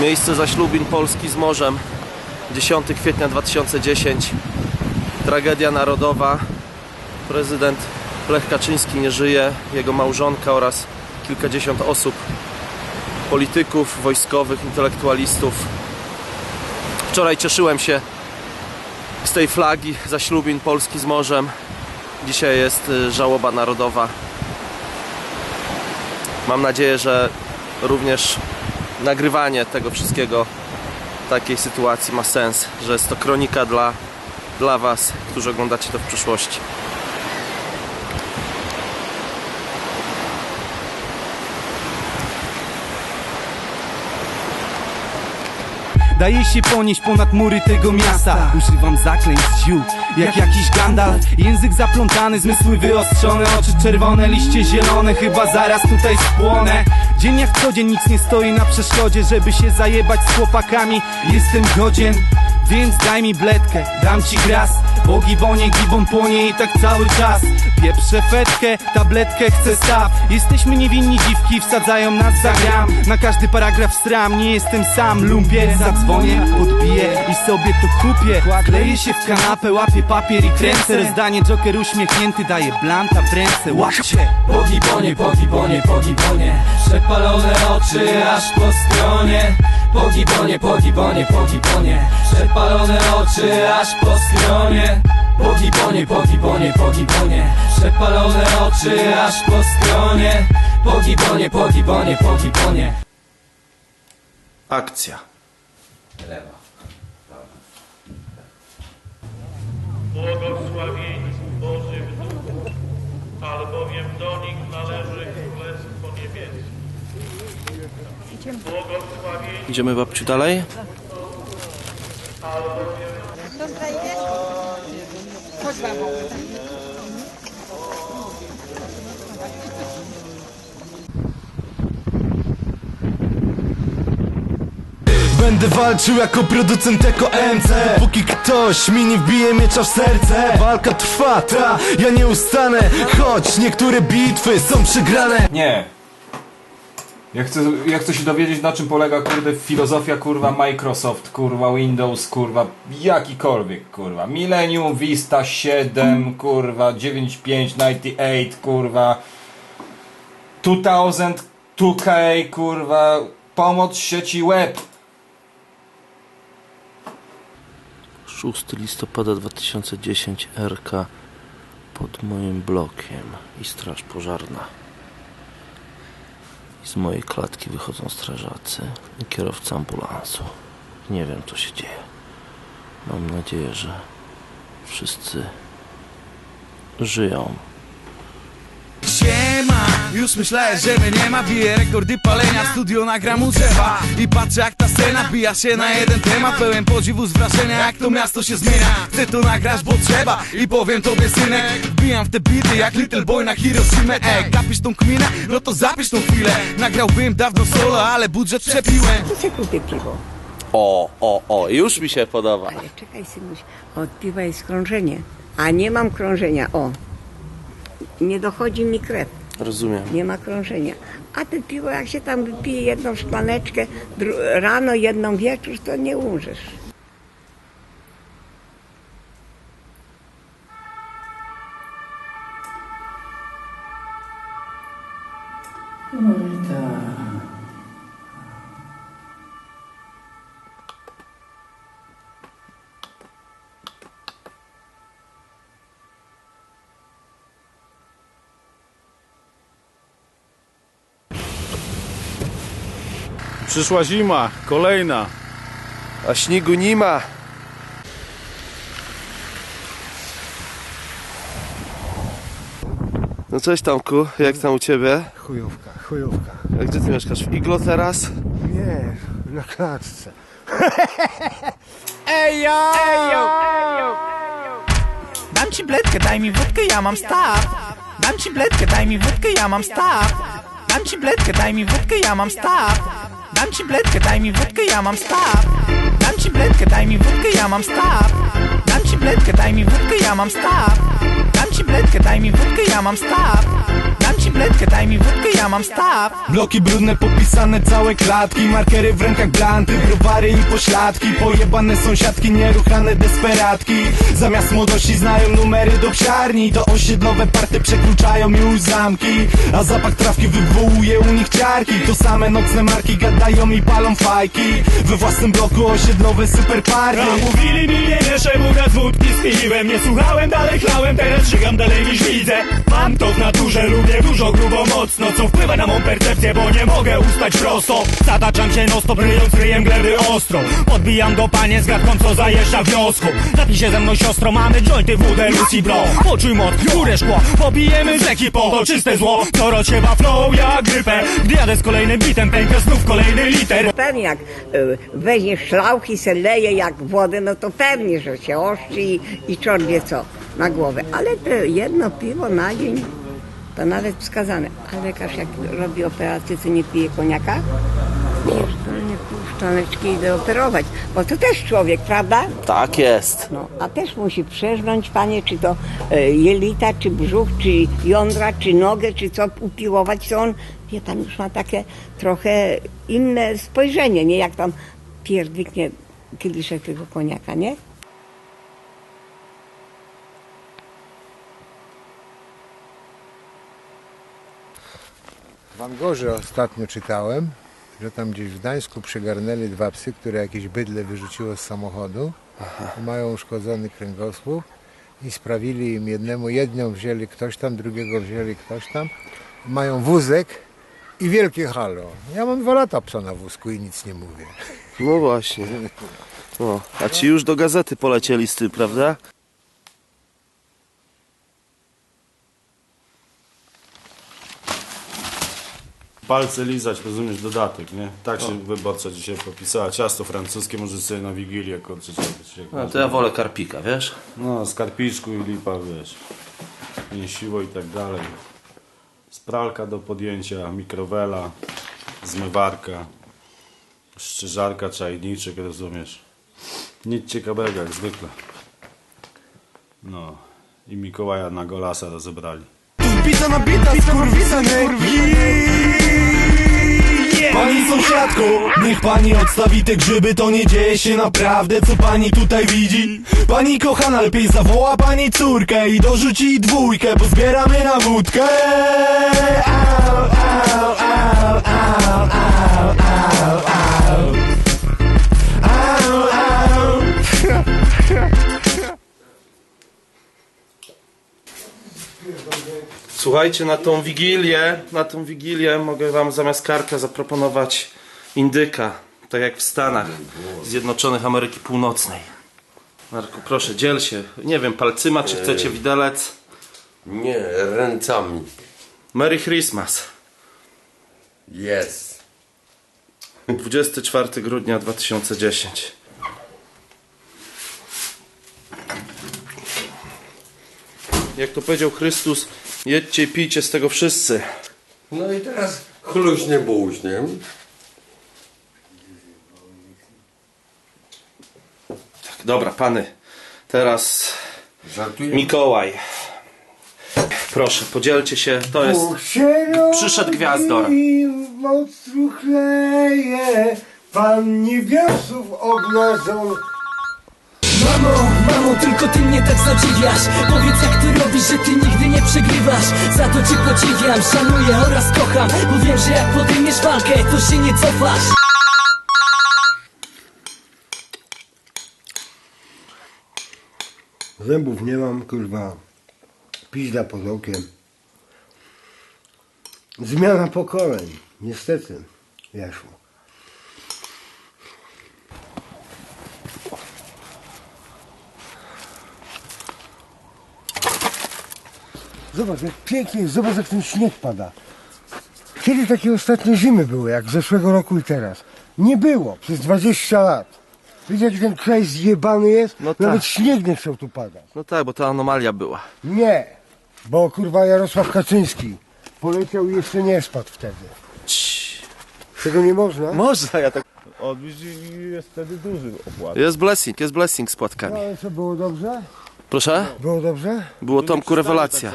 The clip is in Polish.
Miejsce zaślubin Polski z morzem. 10 kwietnia 2010 Tragedia narodowa. Prezydent Lech Kaczyński nie żyje Jego małżonka oraz kilkadziesiąt osób. Polityków, wojskowych, intelektualistów. Wczoraj cieszyłem się z tej flagi zaślubin Polski z morzem. Dzisiaj jest y, żałoba narodowa. Mam nadzieję, że również nagrywanie tego wszystkiego takiej sytuacji ma sens, że jest to kronika dla, dla Was, którzy oglądacie to w przyszłości. Daje się ponieść ponad mury tego miasta. Używam zaklęć ziół, jak jakiś Gandalf. Język zaplątany, zmysły wyostrzone Oczy czerwone, liście zielone Chyba zaraz tutaj spłonę. Dzień jak co dzień, nic nie stoi na przeszkodzie Żeby się zajebać z chłopakami. Jestem godzien więc daj mi bledkę, dam ci gras. Po gibonie, gibon płonie i tak cały czas Pieprzę fetkę, tabletkę chcę staw. Jesteśmy niewinni dziwki, wsadzają nas za gram. Na każdy paragraf stram, nie jestem sam. Lumpie, zadzwonię, podbiję i sobie to kupię. Kleję się w kanapę, łapię papier i kręcę. Rozdanie Joker uśmiechnięty, daje blanta w ręce. Łapcie! Po gibonie, po gibonie, po gibonie Przepalone oczy aż po stronie. Po gibonie, po gibonie, po gibonie Przepalone oczy aż po stronie Po gibonie, po gibonie, po gibonie Przepalone oczy aż po stronie Po gibonie, po gibonie, po gibonie Akcja. Błogosławieństw Boży w duchu, albowiem do nich należy Królestwo Niebieskie. Błogosławieństw Idziemy babciu dalej? Będę walczył jako producent jako MC Póki ktoś mi nie wbije miecza w serce. Walka trwa, ta, ja nie ustanę. Choć niektóre bitwy są przegrane. Nie. Ja chcę, ja chcę się dowiedzieć na czym polega kurde filozofia kurwa Microsoft, kurwa Windows, kurwa jakikolwiek kurwa. Millennium, Vista 7, kurwa 95, 98, kurwa 2000, 2K, kurwa pomoc sieci web. 6 listopada 2010 RK pod moim blokiem i straż pożarna. Z mojej klatki wychodzą strażacy i kierowca ambulansu. Nie wiem co się dzieje. Mam nadzieję, że wszyscy żyją. Już myślałem, że mnie nie ma Biję rekordy palenia, studio nagram u drzewa I patrzę jak ta scena bija się na jeden temat Pełen podziwu z wrażenia jak to miasto się zmienia Chcę to nagrać, bo trzeba i powiem tobie synek Wbijam w te bity jak Little Boy na Hiroshima Ej, kapisz tą kminę? No to zapisz tą chwilę Nagrałbym dawno solo, ale budżet przepiłem To sobie kupię piwo. O, o, o, już mi się podoba. Ale czekaj, synuś, od piwa jest krążenie. A nie mam krążenia, o. Nie dochodzi mi krew, Rozumiem. nie ma krążenia. A te piwo, jak się tam wypije jedną szklaneczkę rano, jedną wieczór, to nie umrzesz. Przyszła zima, kolejna. A śniegu nie ma. No cześć Tomku, jak tam u Ciebie? Chujówka, chujówka A gdzie Ty mieszkasz? W Iglo teraz? Nie, na klatce Dam ci bledkę, daj mi wódkę, ja mam staw Dam ci bledkę, daj mi wódkę, ja mam staw Dam ci bledkę, daj mi wódkę, ja mam staw Dam ci bledkę, daj mi wódkę, ja mam staw. Dam ci bledkę, daj mi wódkę, ja mam staw. Dam ci bledkę, daj mi wódkę, ja mam staw. Dam ci bledkę, daj mi wódkę, ja mam staw Tabletkę, daj mi wódkę, ja mam staw. Bloki brudne, popisane całe klatki Markery w rękach blanty, browary i pośladki Pojebane sąsiadki, nieruchane desperatki. Zamiast młodości znają numery do psiarni To osiedlowe party przekluczają już zamki. A zapach trawki wywołuje u nich ciarki To same nocne marki gadają i palą fajki. We własnym bloku osiedlowe super party Mówili mi nie wierzę, buga z wódki z piwem Nie słuchałem, dalej chlałem, teraz żygam dalej niż widzę. Mam to w naturze, lubię dużo, grubo, mocno Co wpływa na mą percepcję, bo nie mogę ustać prosto. Zataczam się no stop, ryjąc ryjem gleby ostro. Podbijam do panie z co zajeżdża wioską. Napij się ze mną siostro, mamy jointy, wódę, Lucy Bro. Poczuj moc, górę szkło, popijemy z ekipą To czyste zło, co rozsiewa flow jak grypę. Gdy jadę z kolejnym bitem, pęka znów kolejny liter. Pewnie jak y, weźmie szlauch i se leje jak wodę, no to pewnie, że się oszczy i, i czort wie co na głowę. Ale jedno piwo na dzień to nawet wskazane. A lekarz jak robi operację, to nie pije koniaka? Pół szklaneczki idę operować, bo to też człowiek, prawda? Tak jest. No, a też musi przeżnąć, panie, czy to e, jelita, czy brzuch, czy jądra, czy nogę, czy co upiłować, to on, wie pan, już ma takie trochę inne spojrzenie, nie jak tam pierdyknie kieliszek tego koniaka, nie? W Angorze ostatnio czytałem, że tam gdzieś w Gdańsku przygarnęli dwa psy, które jakieś bydle wyrzuciło z samochodu. Mają uszkodzony kręgosłup i sprawili im jednemu, jedną wzięli ktoś tam, drugiego wzięli ktoś tam. Mają wózek i wielkie halo. Ja mam dwa lata psa na wózku i nic nie mówię. No właśnie. No, a ci już do gazety polecieli z tym, prawda? Palce lizać, rozumiesz, dodatek, nie? Tak się wyborcza dzisiaj popisała. Ciasto francuskie możesz sobie na Wigilię, kurczę, jak No, to ja wolę karpika, wiesz? No, z karpiczku i lipa, wiesz. Mięsiło i tak dalej. Spralka do podjęcia, mikrowela, zmywarka, szczyżarka, czajniczek, rozumiesz. Nic ciekawego, jak zwykle. No. I Mikołaja na golasa rozebrali. Bita na bita, skurwisany Pani sąsiadko, niech pani odstawi te grzyby To nie dzieje się naprawdę, co pani tutaj widzi. Pani kochana, lepiej zawoła pani córkę I dorzuci dwójkę, bo zbieramy na wódkę. Au, au, au, au, Słuchajcie, na tą wigilię, na tą wigilię mogę wam zamiast karpia zaproponować indyka, tak jak w Stanach Zjednoczonych Ameryki Północnej. Marku, proszę, dziel się. Nie wiem, palcyma, czy chcecie widelec. Nie, ręcami. Merry Christmas. Jest. 24 grudnia 2010. Jak to powiedział Chrystus, jedźcie i pijcie z tego wszyscy. No i teraz chluśnie buźnie. Tak, dobra, pany. Teraz Żartuję. Mikołaj. Proszę, podzielcie się. To jest. Przyszedł gwiazdor. moc chleje, pan niebiosów obnażą. Mamo, mamo, tylko ty mnie tak zadziwiasz Powiedz jak ty robisz, że ty nigdy nie przegrywasz Za to cię podziwiam, szanuję oraz kocham Bo wiem, że jak podejmiesz walkę, to się nie cofasz Zębów nie mam, kurwa. Pizda pod okiem. Zmiana pokoleń. Niestety. Weszło. Zobacz, jak pięknie jest. Zobacz, jak ten śnieg pada. Kiedy takie ostatnie zimy były, jak zeszłego roku i teraz? Nie było przez 20 lat. Widzisz, jaki ten kraj zjebany jest? No Nawet tak. śnieg nie chciał tu padać. No tak, bo ta anomalia była. Nie, bo kurwa Jarosław Kaczyński poleciał i jeszcze nie spadł wtedy. Tego nie można? Można, ja tak. I jest wtedy duży opłat. Jest blessing, jest blessing z No, płatkami. ale co, było dobrze? Proszę? Było dobrze? Było Tomku rewelacja.